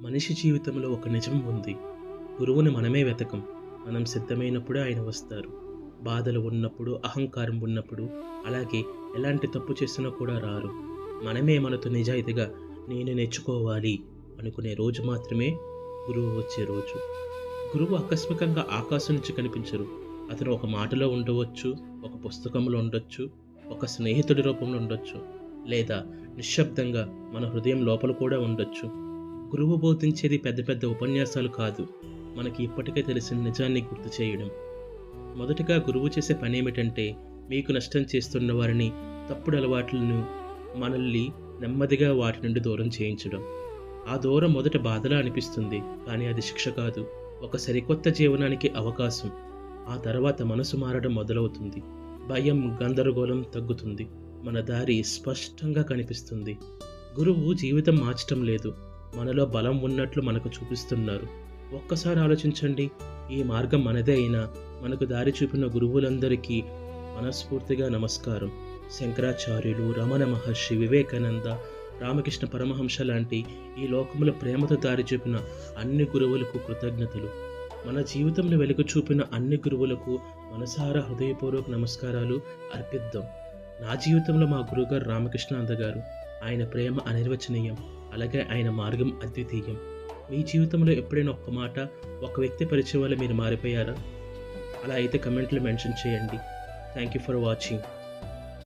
మనిషి జీవితంలో ఒక నిజం ఉంది. గురువుని మనమే వెతకం. మనం సిద్ధమైనప్పుడే ఆయన వస్తారు. బాధలు ఉన్నప్పుడు అహంకారం ఉన్నప్పుడు అలాగే ఎలాంటి తప్పు చేసినా కూడా రారు. మనమే మనతో నిజాయితీగా నేను నేర్చుకోవాలి అనుకునే రోజు మాత్రమే గురువు వచ్చే రోజు. గురువు ఆకస్మికంగా ఆకాశం నుంచి కనిపించరు. అతను ఒక మాటలో ఉండవచ్చు ఒక పుస్తకంలో ఉండొచ్చు ఒక స్నేహితుడి రూపంలో ఉండొచ్చు లేదా నిశ్శబ్దంగా మన హృదయం లోపల కూడా ఉండొచ్చు. గురువు బోధించేది పెద్ద పెద్ద ఉపన్యాసాలు కాదు. మనకి ఇప్పటికే తెలిసిన నిజాన్ని గుర్తు చేయడం. మొదటగా గురువు చేసే పని ఏమిటంటే మీకు నష్టం చేస్తున్న వారిని తప్పుడు అలవాట్లను మనల్ని నెమ్మదిగా వాటి నుండి దూరం చేయించడం. ఆ దూరం మొదట బాధలా అనిపిస్తుంది కానీ అది శిక్ష కాదు. ఒక సరికొత్త జీవనానికి అవకాశం. ఆ తర్వాత మనసు మారడం మొదలవుతుంది. భయం గందరగోళం తగ్గుతుంది. మన దారి స్పష్టంగా కనిపిస్తుంది. గురువు జీవితం మార్చటం లేదు. మనలో బలం ఉన్నట్లు మనకు చూపిస్తున్నారు. ఒక్కసారి ఆలోచించండి ఈ మార్గం మనదే అయినా మనకు దారి చూపిన గురువులందరికీ మనస్ఫూర్తిగా నమస్కారం. శంకరాచార్యులు రమణ మహర్షి వివేకానంద రామకృష్ణ పరమహంస లాంటి ఈ లోకముల ప్రేమతో దారి చూపిన అన్ని గురువులకు కృతజ్ఞతలు. మన జీవితంలో వెలుగు చూపిన అన్ని గురువులకు మనసారా హృదయపూర్వక నమస్కారాలు అర్పిద్దాం. నా జీవితంలో మా గురుగారు రామకృష్ణానంద గారు ఆయన ప్రేమ అనిర్వచనీయం. అలాగే ఆయన మార్గం అద్వితీయం. మీ జీవితంలో ఎప్పుడైనా ఒక్క మాట ఒక వ్యక్తి పరిచయం వల్ల మీరు మారిపోయారా? అలా అయితే కమెంట్లో మెన్షన్ చేయండి. Thank you for watching.